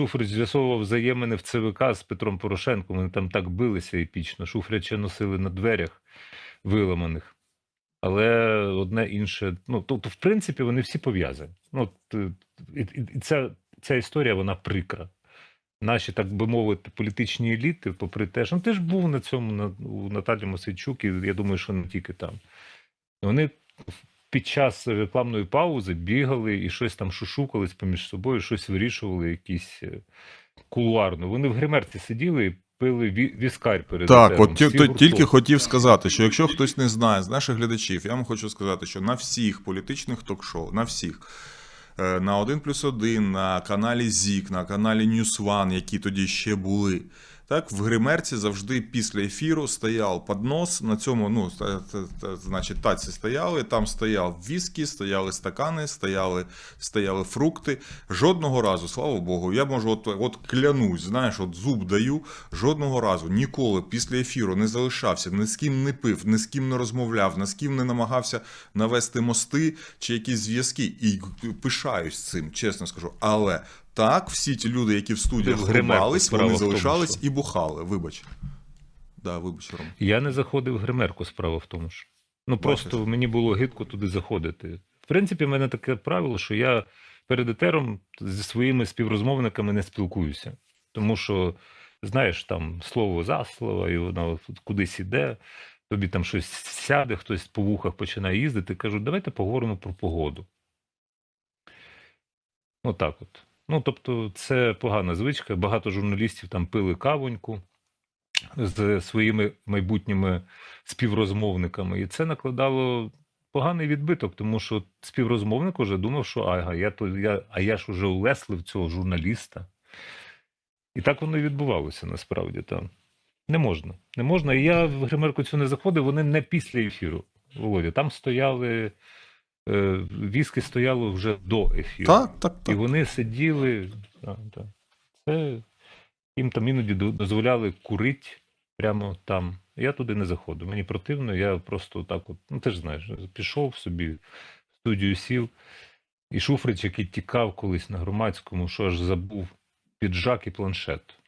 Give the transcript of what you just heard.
Шуфрич з'ясовував взаємини в ЦВК з Петром Порошенком. Вони там так билися епічно. Шуфрича носили на дверях виламаних. Але одне інше. Ну, тобто, в принципі, вони всі пов'язані. Ну, е, і, і, ця, ця історія, вона прикра. Наші, так би мовити, політичні еліти, попри те, що ну, ти ж був на цьому на, у Наталі Мосейчук, і я думаю, що не тільки там. Вони під час рекламної паузи бігали і щось там шушукались поміж собою, щось вирішували, якісь е, кулуарно. Вони в гримерці сиділи і пили ві- віскарь перед Так, етером. от ті- то, тільки хотів сказати, що якщо хтось не знає з наших глядачів, я вам хочу сказати, що на всіх політичних ток-шоу, на всіх. е, На 1 плюс 1, на каналі ЗІК, на каналі News One, які тоді ще були. Так, в гримерці завжди після ефіру стояв поднос. На цьому, ну, значить, таці стояли, там стояв віскі, стояли стакани, стояли, стояли фрукти. Жодного разу, слава Богу, я можу от, от клянусь, знаєш, от зуб даю. Жодного разу ніколи після ефіру не залишався, ні з ким не пив, ні з ким не розмовляв, ні з ким не намагався навести мости чи якісь зв'язки. І пишаюсь цим, чесно скажу. Але так, всі ті люди, які в студіях ховались, вони залишались що- і бухали. Вибач. Да, вибач, Ром. Я не заходив в гримерку, справа в тому ж. Ну просто Бачиш. мені було гидко туди заходити. В принципі, в мене таке правило, що я перед етером зі своїми співрозмовниками не спілкуюся. Тому що, знаєш, там слово за слово, і воно кудись іде, тобі там щось сяде, хтось по вухах починає їздити. Кажу, давайте поговоримо про погоду. Отак от. Ну, тобто, це погана звичка. Багато журналістів там пили кавоньку з своїми майбутніми співрозмовниками, і це накладало поганий відбиток, тому що співрозмовник уже думав, що ага, я то я, а я ж уже улеслив цього журналіста. І так воно і відбувалося насправді там. Не можна. Не можна. І я в гримерку цю не заходив, вони не після ефіру. Володя. Там стояли. Е, Віски стояло вже до ефіру. Так, так, І вони сиділи. Так, так. Це їм там іноді дозволяли курити прямо там. Я туди не заходив. Мені противно, я просто так от, ну ти ж знаєш, пішов собі в студію сів. І Шуфрич, який тікав колись на громадському, що аж забув піджак і планшет.